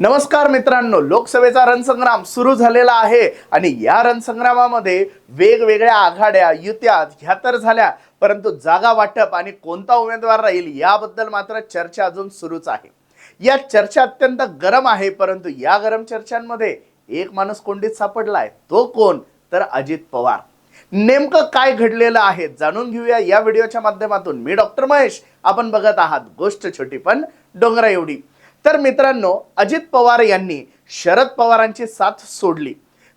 नमस्कार मित्रांनो लोकसभेचा रणसंग्राम सुरू झालेला आहे आणि या रणसंग्रामामध्ये वेगवेगळ्या आघाड्या युत्या ह्या तर झाल्या परंतु जागा वाटप आणि कोणता उमेदवार राहील याबद्दल मात्र चर्चा अजून सुरूच आहे. या चर्चा अत्यंत गरम आहे परंतु या गरम चर्चांमध्ये एक माणूस कोंडीत सापडलाय तो कोण? तर अजित पवार. नेमकं काय घडलेलं आहे जाणून घेऊया या व्हिडिओच्या माध्यमातून. मी डॉक्टर महेश आपण बघत आहात गोष्ट छोटी पण डोंगरा एवढी तर मित्रांनो अजित पवार यांनी शरद पवारांची साथ सोडली.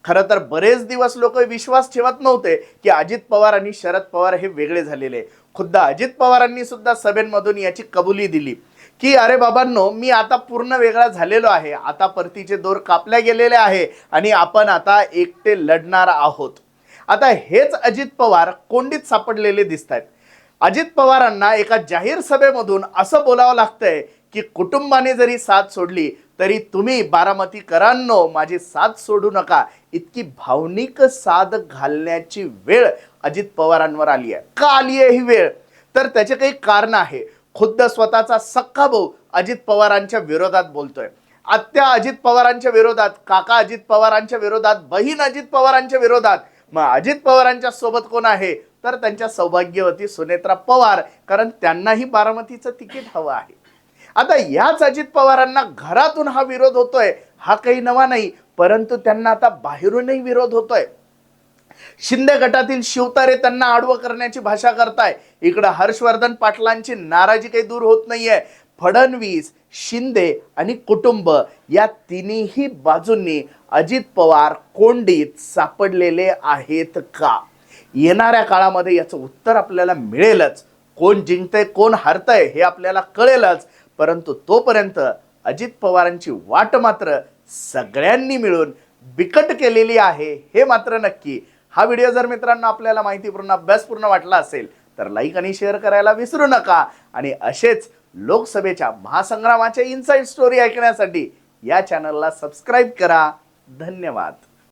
खरं तर बरेच दिवस लोक विश्वास ठेवत नव्हते की अजित पवार आणि शरद पवार हे वेगळे झालेले. खुद्द अजित पवारांनी सुद्धा सभेमधून याची कबुली दिली की अरे बाबांनो मी आता पूर्ण वेगळा झालेलो आहे. आता परतीचे दोर कापल्या गेलेले आहे आणि आपण आता एकटे लढणार आहोत. आता हेच अजित पवार कोंडीत सापडलेले दिसत आहेत अजित पवारांना एका जाहीर सभेमधून असं बोलावं लागतंय की कुटुंबाने जरी साथ सोडली तरी तुम्ही बारामतीकरांनो माझी साथ सोडू नका. इतकी भावनिक साथ घालण्याची वेळ अजित पवारांवर आली आहे. का आली आहे ही वेळ? तर त्याचे काही कारण आहे. खुद्द स्वतःचा सख्खा भाऊ अजित पवारांच्या विरोधात बोलतोय. आत्या अजित पवारांच्या विरोधात काका अजित पवारांच्या विरोधात बहीण अजित पवारांच्या विरोधात. मग अजित पवारांच्या सोबत कोण आहे? तर त्यांच्या सौभाग्यवती सुनेत्रा पवार कारण त्यांनाही बारामतीचं तिकीट हवं आहे. आता याच अजित पवारांना घरातून हा विरोध होतोय हा काही नवा नाही परंतु त्यांना आता बाहेरूनही विरोध होतोय. शिंदे गटातील शिवतारे त्यांना आडवं करण्याची भाषा करताय. इकडं हर्षवर्धन पाटलांची नाराजी काही दूर होत नाहीये. फडणवीस शिंदे आणि कुटुंब या तिन्ही बाजूंनी अजित पवार कोंडीत सापडलेले आहेत का? येणाऱ्या काळामध्ये याचं उत्तर आपल्याला मिळेलच. कोण जिंकतंय कोण हरतंय हे आपल्याला कळेलच. परंतु तोपर्यंत अजित पवारांची वाट मात्र सगळ्यांनी मिळून बिकट केलेली आहे हे मात्र नक्की. हा व्हिडिओ जर मित्रांनो आपल्याला माहितीपूर्ण अभ्यासपूर्ण वाटला असेल तर लाईक आणि शेअर करायला विसरू नका. आणि असेच लोकसभेच्या महासंग्रामाच्या इनसाईड स्टोरी ऐकण्यासाठी या चॅनलला सबस्क्राईब करा. धन्यवाद.